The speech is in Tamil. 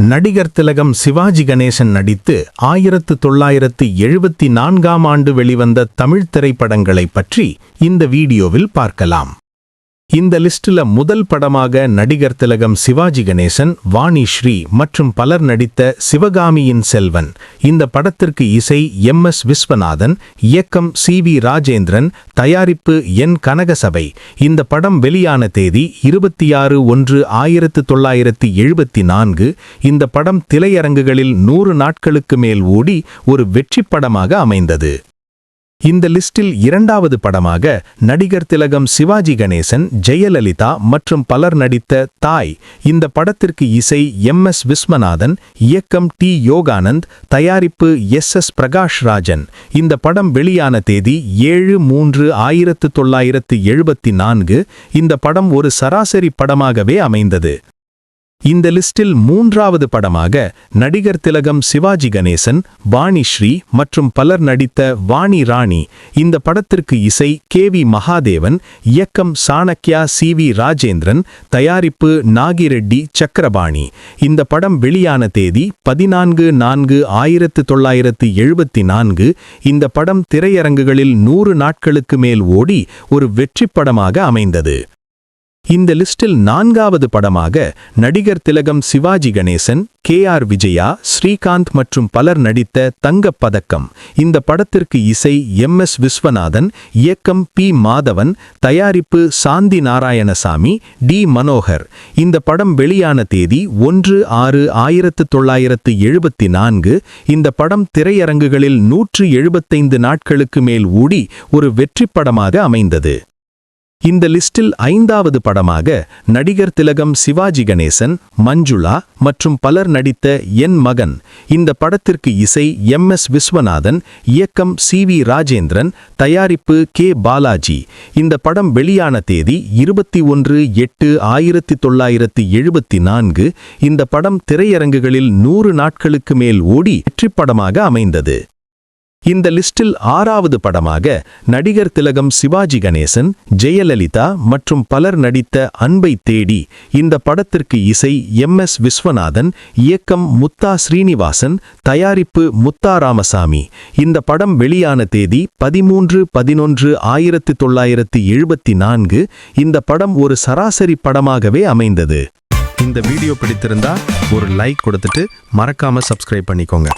நடிகர் திலகம் சிவாஜி கணேசன் நடித்து ஆயிரத்து தொள்ளாயிரத்து எழுபத்தி நான்காம் ஆண்டு வெளிவந்த தமிழ் திரைப்படங்களைப் பற்றி இந்த வீடியோவில் பார்க்கலாம். இந்த லிஸ்டில் முதல் படமாக நடிகர் திலகம் சிவாஜி கணேசன் வாணி ஸ்ரீ மற்றும் பலர் நடித்த சிவகாமியின் செல்வன் இந்த படத்திற்கு இசை எம் எஸ் விஸ்வநாதன் இயக்கம் சி வி ராஜேந்திரன் தயாரிப்பு என் கனகசபை. இந்த படம் வெளியான தேதி இருபத்தி ஆறு ஒன்று ஆயிரத்து தொள்ளாயிரத்து எழுபத்தி நான்கு. இந்த படம் திரையரங்குகளில் நூறு நாட்களுக்கு மேல் ஓடி ஒரு வெற்றிப் படமாக அமைந்தது. இந்த லிஸ்டில் இரண்டாவது படமாக நடிகர் திலகம் சிவாஜி கணேசன் ஜெயலலிதா மற்றும் பலர் நடித்த தாய் இந்த படத்திற்கு இசை எம் எஸ் விஸ்வநாதன் இயக்கம் டி யோகானந்த் தயாரிப்பு எஸ் எஸ் பிரகாஷ் ராஜன். இந்த படம் வெளியான தேதி ஏழு மூன்று ஆயிரத்து தொள்ளாயிரத்து எழுபத்தி நான்கு. இந்த படம் ஒரு சராசரி படமாகவே அமைந்தது. இந்த லிஸ்டில் மூன்றாவது படமாக நடிகர் திலகம் சிவாஜி கணேசன் வாணி ஸ்ரீ மற்றும் பலர் நடித்த வாணி ராணி இந்த படத்திற்கு இசை கே வி மகாதேவன் இயக்கம் சாணக்யா சி வி ராஜேந்திரன் தயாரிப்பு நாகிரெட்டி சக்கரபாணி. இந்த படம் வெளியான தேதி பதினான்கு நான்கு ஆயிரத்து தொள்ளாயிரத்து எழுபத்தி நான்கு. இந்த படம் திரையரங்குகளில் நூறு நாட்களுக்கு மேல் ஓடி ஒரு வெற்றிப் படமாக அமைந்தது. இந்த லிஸ்டில் நான்காவது படமாக நடிகர் திலகம் சிவாஜி கணேசன் கே ஆர் விஜயா ஸ்ரீகாந்த் மற்றும் பலர் நடித்த தங்கப் பதக்கம் இந்த படத்திற்கு இசை எம் எஸ் விஸ்வநாதன் இயக்கம் பி மாதவன் தயாரிப்பு சாந்தி நாராயணசாமி டி மனோகர். இந்த படம் வெளியான தேதி ஒன்று ஆறு ஆயிரத்து தொள்ளாயிரத்து எழுபத்தி நான்கு. இந்த படம் திரையரங்குகளில் நூற்று எழுபத்தைந்து நாட்களுக்கு மேல் ஊடி ஒரு வெற்றிப் படமாக அமைந்தது. இந்த லிஸ்டில் ஐந்தாவது படமாக நடிகர் திலகம் சிவாஜி கணேசன் மஞ்சுளா மற்றும் பலர் நடித்த என் மகன் இந்த படத்திற்கு இசை எம் எஸ் விஸ்வநாதன் இயக்கம் சி வி ராஜேந்திரன் தயாரிப்பு கே பாலாஜி. இந்த படம் வெளியான தேதி இருபத்தி ஒன்று எட்டு ஆயிரத்தி தொள்ளாயிரத்தி எழுபத்தி நான்கு. இந்த படம் திரையரங்குகளில் நூறு நாட்களுக்கு மேல் ஓடி வெற்றிப்படமாக அமைந்தது. இந்த லிஸ்டில் ஆறாவது படமாக நடிகர் திலகம் சிவாஜி கணேசன் ஜெயலலிதா மற்றும் பலர் நடித்த அன்பை தேடி இந்த படத்திற்கு இசை எம் எஸ் விஸ்வநாதன் இயக்கம் முத்தா ஸ்ரீனிவாசன் தயாரிப்பு முத்தா ராமசாமி. இந்த படம் வெளியான தேதி பதிமூன்று பதினொன்று ஆயிரத்து தொள்ளாயிரத்து எழுபத்தி நான்கு. இந்த படம் ஒரு சராசரி படமாகவே அமைந்தது. இந்த வீடியோ பிடித்திருந்தா ஒரு லைக் கொடுத்துட்டு மறக்காம சப்ஸ்கிரைப் பண்ணிக்கோங்க.